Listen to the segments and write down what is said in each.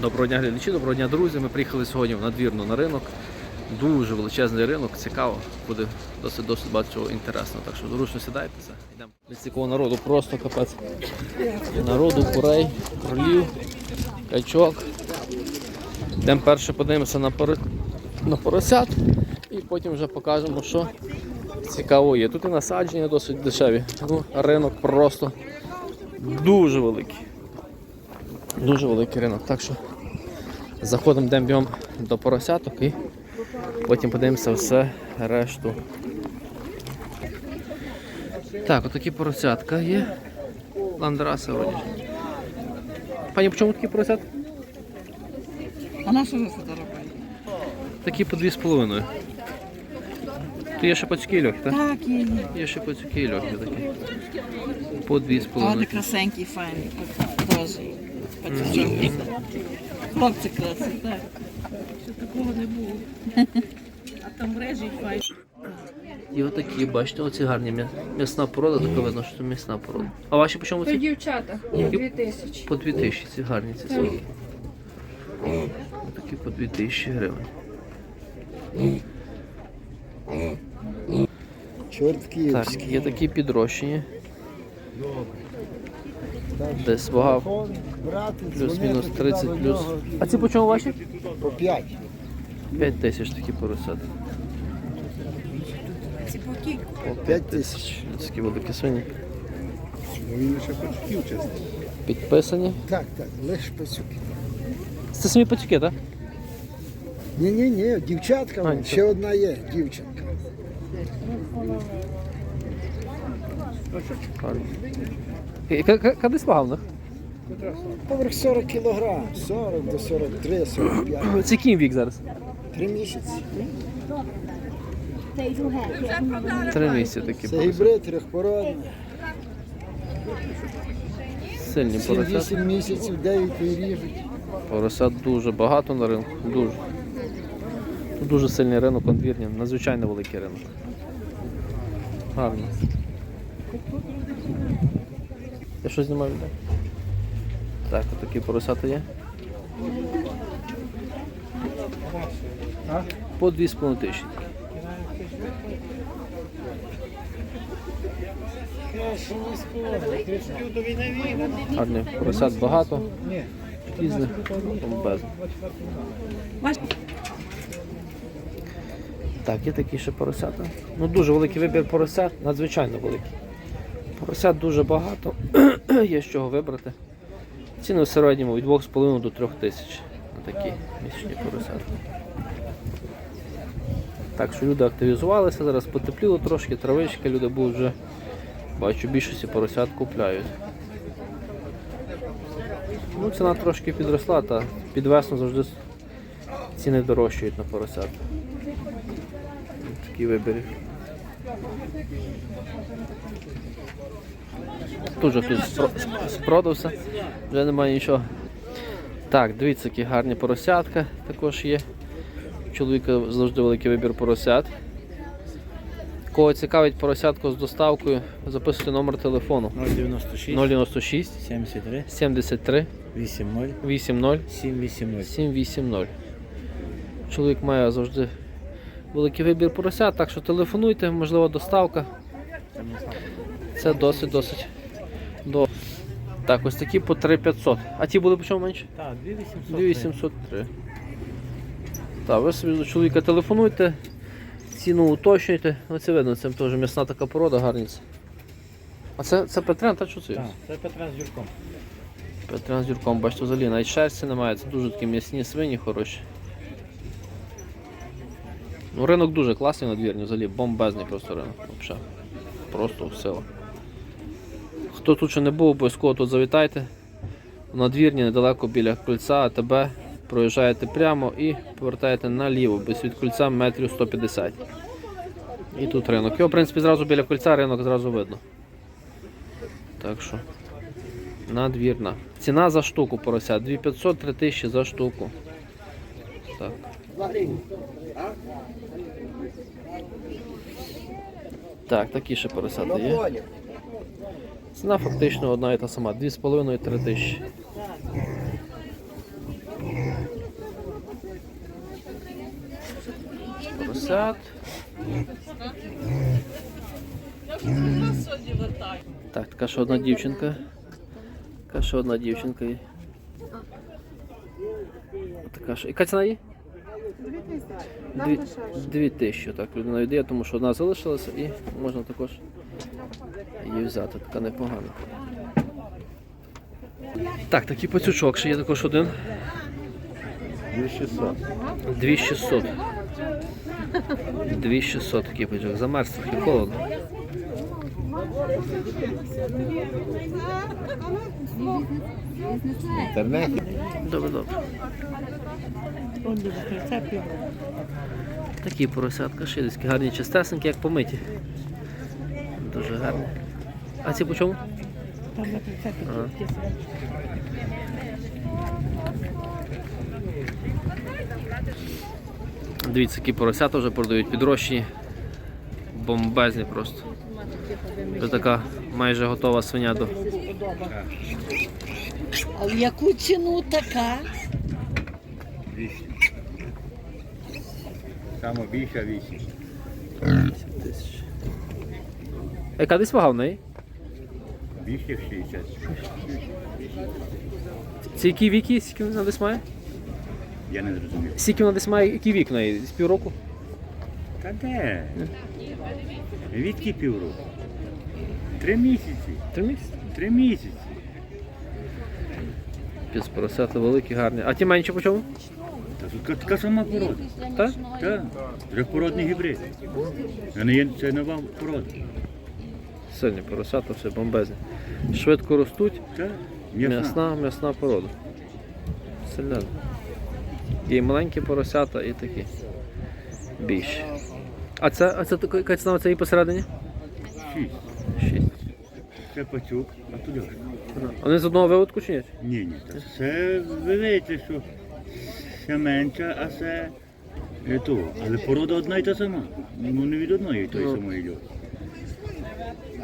Доброго дня, глядачі, доброго дня, друзі. Ми приїхали сьогодні в надвірну на ринок. Дуже величезний ринок, цікаво, буде досить досить багато чого інтересно. Так що зручно сідайтеся. Йдемо. Від цього народу просто капець. Народу, курей, кролів, качок. Йдемо перше подивимося на, пори... на поросят і потім вже покажемо, що цікаво є. Тут і насадження досить дешеві. Ну, ринок просто дуже великий. Дуже великий ринок. Так що заходимо йдемо до поросяток і потім подивимося все решту. Так, отакі поросятка є. Ландраси вроді. Пані, по чому такі поросятка? А на що ви фотографуєте? Такі по дві з половиною. То є ще пацюки льохи, так? Так, є, є. Ще пацюки льохи такі. По дві з А вони половиною. красенькі, файні. Теж. Хлопці красиві, так. Що такого не було. А там режі файні. І отакі, бачите, оці гарні м'ясна порода, така видно, що це м'ясна порода. А ваші по чому ці? дівчата, 2000. По 2000, ці гарні ці свої. Такі по 2000 гривень. Чорт Так, є такі підрощені. Десь вага плюс-мінус 30 плюс. А ці по чому ваші? По 5. 5 тисяч такі поросят. По 5 тисяч. Такі великі свині. Ну, Він ще пацюків чесно. Підписані. Так, так, лише пацюки. Це самі пацюки, так? Ні, ні, ні, дівчатка, А, ще одна є, дівчинка. Гарні. І ка- ка- Куди вага? Поверх 40 кілограм, 40 до 43, 45. Це який вік зараз? Три місяці. Три місяці такі Це гібрид трьохпородний. Сильні поросят. 7-8 місяців, 9 і ріжуть. Поросят дуже багато на ринку. Дуже. Тут дуже сильний ринок конвірні, надзвичайно великий ринок. Гарно. Я що знімаю людей? Так, от такі поросята є. По 2,5 тисячі. Гарних поросят багато. Різних бомбезних. Так, є такі ще поросята. Ну дуже великий вибір поросят, надзвичайно великий. Поросят дуже багато, є з чого вибрати. Ціни в середньому від 2,5 до 3 тисяч на такі місячні поросята. Так що люди активізувалися, зараз потепліло трошки, травички, люди будуть вже, бачу, більшості поросят купляють. Ну, ціна трошки підросла, та під весну завжди ціни дорожчають на поросят. Такий вибір. Тут же хтось спродався, вже немає нічого. Так, дивіться, які гарні поросятка також є. У чоловіка завжди великий вибір поросят. Кого цікавить поросятку з доставкою, записуйте номер телефону 096 096 73 73 80 80 780. 780. Чоловік має завжди великий вибір поросят, так що телефонуйте, можливо, доставка. Це досить досить. До... Так, ось такі по 3500. А ті були по чому менше? Так, 2800. 2803. Так, ви собі до чоловіка телефонуйте, ціну уточнюйте. Оце видно, це теж м'ясна така порода, гарність. А це, це Петрен, та що це? Так, це Петра з Юрком. Петрен з Юрком, бачите, взагалі навіть шерсті немає, це дуже такі м'ясні свині хороші. Ну, ринок дуже класний надвірний, взагалі бомбезний просто ринок. Взагалі. Просто сила. Хто тут ще не був, обов'язково тут завітайте. Надвірні недалеко біля кольця АТБ. Проїжджаєте прямо і повертаєте наліво, без від кольця метрів 150. І тут ринок. Його, в принципі, зразу біля кольця ринок зразу видно. Так що. Надвірна. Ціна за штуку порося 2500 3000 за штуку. Так. Так, такі ще поросяти є. Ціна фактично одна і та сама. 2,5-3 тисячі. Поросят. Так, така ще одна дівчинка. Така ще одна дівчинка. Така ще. Яка ціна є? Дві, дві тисячі, так, людина віддає, тому що одна залишилася і можна також її взяти, така непогана. Так, такий пацючок ще є також один. 2600. 2600. 2600 такий пачок. Замерз трохи холодно. Інтернет. Добре, добре. Такі поросятка шилицькі, гарні чистесенькі, як помиті. Дуже гарні. А ці по чому? Там на Ага. Дивіться, які поросята вже продають підрощені. Бомбезні просто. Це така майже готова свиня до. А в яку ціну така? Саме більше 8. 8 тисяч. Яка десь вага в неї? Більше 60. Це які віки, скільки вона десь має? Я не зрозумів. Скільки вона десь має, який вік в неї? З півроку? Та де? Відки півроку? Три місяці. Три місяці? Три місяці. Піс поросята великі, гарні. А ті менші по чому? Та тут така сама порода. Так? Так. Трьохпородний гібрид. Це не є це нова порода. Сильні поросята, все бомбезні. Швидко ростуть, Так. М'ясна. м'ясна, м'ясна порода. Сильна. І маленькі поросята, і такі. Більші. А це, а це така- яка ціна цієї посередині? Шість. Шість. Це пацюк, а туди. Вони з одного виводку чи ні? Ні, ні. Це ви видите, що це менше, а це е, то. Але порода одна й та сама. Ну не від одної й тої Ну. самої йде.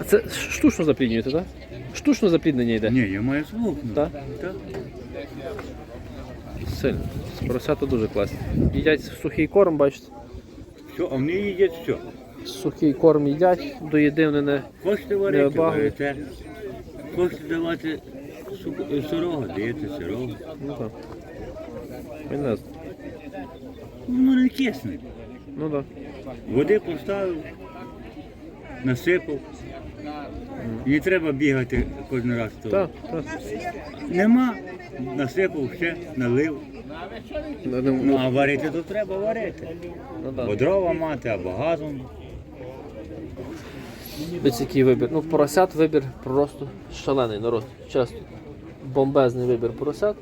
А це штучно запліднюєте, так? Штучно запліднення йде? Ні, я маю свого. ну. Так? Так. Сильно. Поросята дуже класні. Їдять сухий корм, бачите? Все, а вони їдять що? Сухий корм їдять, до їди вони не. Хочете варити, багу. варите. Хочете давати су- сирого, даєте сирого. Ну так. Не знаю. Не кисне. Ну так. Води поставив, насипав. Не треба бігати кожен раз. то. Так, так. Нема, насипав ще, налив. Ну, Ну ну, а варити то треба варити. ну, да. Бо дрова мати або газом. Дивіться, який вибір. Ну, поросят вибір просто шалений народ. Чесно. Бомбезний вибір поросят.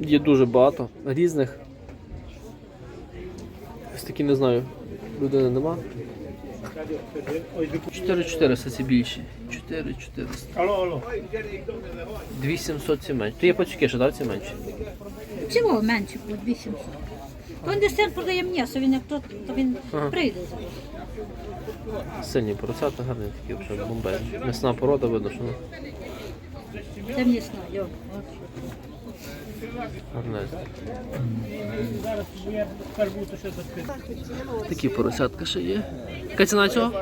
Є дуже багато різних. Ось такі не знаю. Людини нема. 4400 ці більші. 4400. Алло, алло. 2700 ці менші. То є пачки, що так, ці менші? Чого менше по 800? Він десь продає м'ясо, він як то, то він Ага. прийде зараз. Сильні поросята, гарні такі вже бомбезні. М'ясна порода видно, що Це м'ясно, йо. от. Такі поросятка ще є. Яка ціна цього?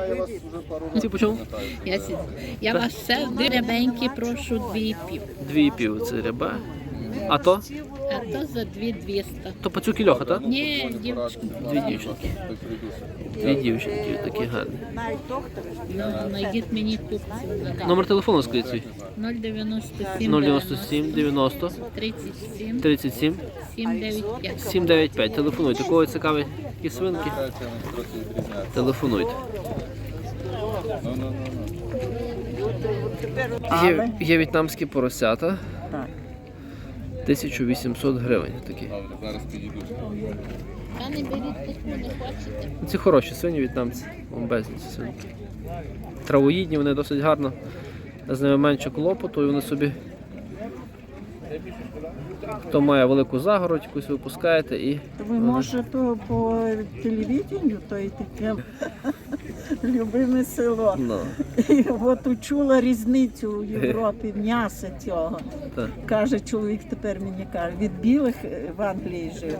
Ці по чому? Я, сі- я вас все рябенькі прошу дві і пів. Дві і пів це ряба. А то? А то за дві двіста. То пацюк і льоха, так? Ні, дівчинка, Дві дівчинки. Дві дівчинки, такі гарні. ну, знайдіть мені купців. Номер телефону скажіть свій. 097 097 90 37 37 795. 795. Телефонуйте. Кого цікаві такі свинки? Телефонуйте. Є, є в'єтнамські поросята. 1800 гривень такі. Та не беріть таку, не хочете. Ці хороші свині в'єтнамці, бомбезні ці свинки. Травоїдні, вони досить гарно. З ними менше клопоту, і вони собі. Хто має велику загородь, якусь випускаєте і. Ви може то по телевіденню, то і таке любиме село. Ну, І от учула різницю у Європі м'яса цього. так. Каже чоловік, тепер мені каже, від білих е, в Англії жив,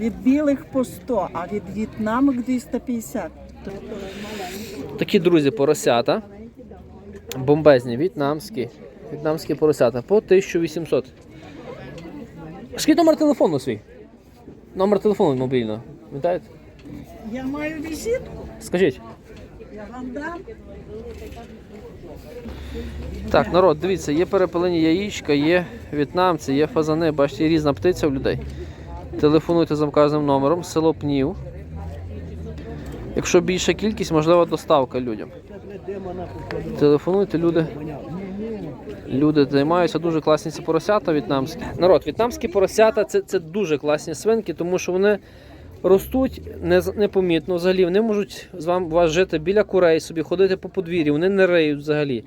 Від білих по 100, а від в'єтнамок 250. Такі друзі, поросята. Бомбезні, в'єтнамські. В'єтнамські поросята по 1800. Скільки номер телефону свій? Номер телефону мобільного. Пам'ятаєте? Я маю візитку, Скажіть. я вам дам. Так, народ, дивіться, є перепелені яєчка, є в'єтнамці, є фазани, бачите, є різна птиця в людей. Телефонуйте за вказаним номером, село Пнів. Якщо більша кількість, можлива доставка людям. Телефонуйте, люди. Люди займаються дуже класні ці поросята в'єтнамські. Народ, в'єтнамські поросята це, це дуже класні свинки, тому що вони ростуть непомітно взагалі. Вони можуть з вами вас жити біля курей, собі ходити по подвір'ю, вони не риють взагалі.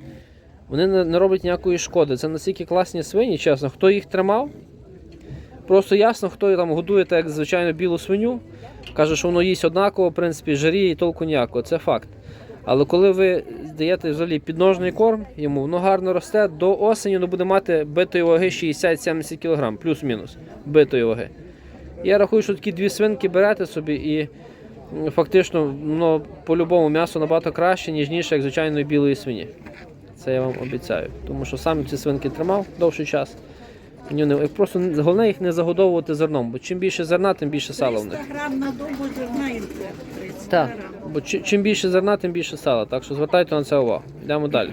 Вони не, роблять ніякої шкоди. Це настільки класні свині, чесно. Хто їх тримав? Просто ясно, хто там годує, так як звичайно білу свиню. Каже, що воно їсть однаково, в принципі, жаріє і толку ніякого. Це факт. Але коли ви даєте взагалі підножний корм, йому воно гарно росте, до осені воно буде мати битої ваги 60-70 кг, плюс-мінус битої ваги. Я рахую, що такі дві свинки берете собі і фактично воно по-любому м'ясо набагато краще, ніжніше, як звичайної білої свині. Це я вам обіцяю. Тому що сам ці свинки тримав довший час. Мені Просто головне їх не загодовувати зерном, бо чим більше зерна, тим більше сала в них. 300 грам на добу зерна. 300 Так, бо чи- чим більше зерна, тим більше сала. Так що звертайте на це увагу. Йдемо далі.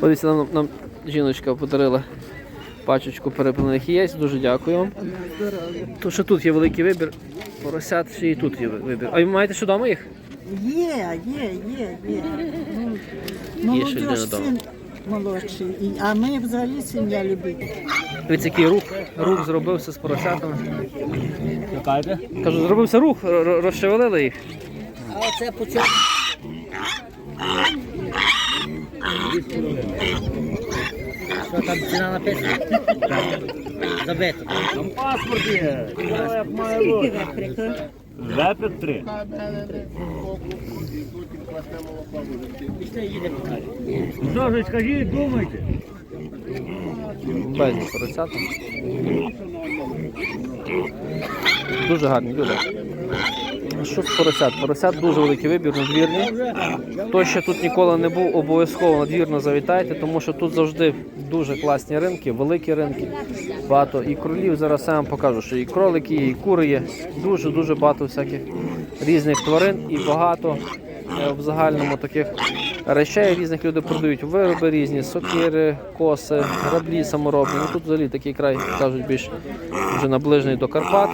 Подивіться, нам, нам жіночка подарила пачечку переплених яєць. Дуже дякую вам. То що тут є великий вибір. Поросят ще і тут є вибір. А ви маєте що вдома їх? Є, є, є, є. Ну, Є ще людина дома. син молодший. І- А ми взагалі сім'я любить. Дивіться, який рух, рух зробився з поросятами. Кажу, зробився рух, розшевелили їх. А оце по цьому. Що там ціна написана? Забито. Там паспорт є. Все як має бути. Вепик три. Ну Що ж, скажіть, думайте. Безні поросята. Дуже гарні люди. Що з поросят? Поросят дуже великий вибір надвірний. Хто ще тут ніколи не був, обов'язково надвірно завітайте, тому що тут завжди дуже класні ринки, великі ринки. Багато і кролів. Зараз я вам покажу, що і кролики, і кури є. Дуже-дуже багато всяких різних тварин і багато е, в загальному таких речей різних люди продають вироби різні, сокири, коси, граблі саморобні. Ну, тут взагалі такий край кажуть більш вже наближений до Карпат.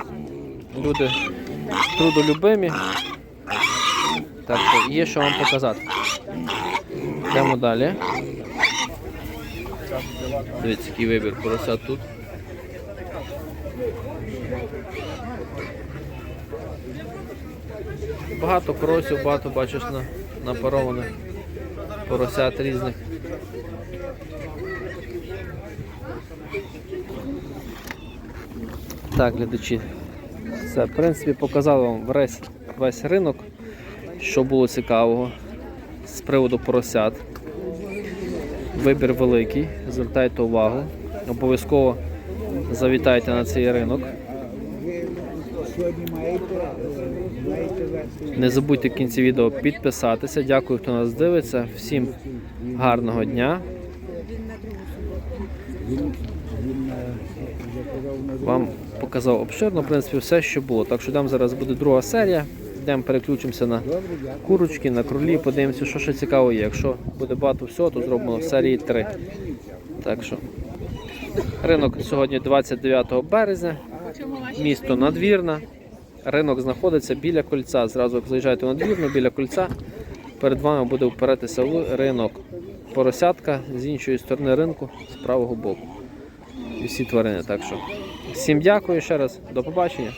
Люди трудолюбимі. Так є що вам показати. Йдемо далі. Дивіться, який вибір поросят тут. Багато кросів, багато бачиш на, напарованих поросят різних. Так, глядачі. Все, в принципі, показав вам весь, весь ринок, що було цікавого з приводу поросят. Вибір великий, звертайте увагу. Обов'язково завітайте на цей ринок. Не забудьте в кінці відео підписатися. Дякую, хто нас дивиться. Всім гарного дня. Вам показав обширно, в принципі, все, що було. Так що там зараз буде друга серія. Йдемо переключимося на курочки, на кролі, подивимося, що ще цікаво є. Якщо буде багато всього, то зробимо в серії 3. Так що ринок сьогодні 29 березня, місто Надвірна. Ринок знаходиться біля кольця. Зразу як заїжджаєте в надвірну, біля кольця. Перед вами буде впиратися ринок. Поросятка з іншої сторони ринку, з правого боку. І всі тварини. Так що Всім дякую ще раз, до побачення.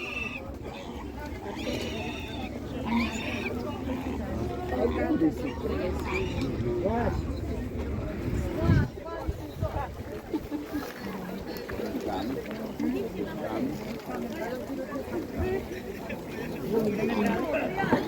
Thank you.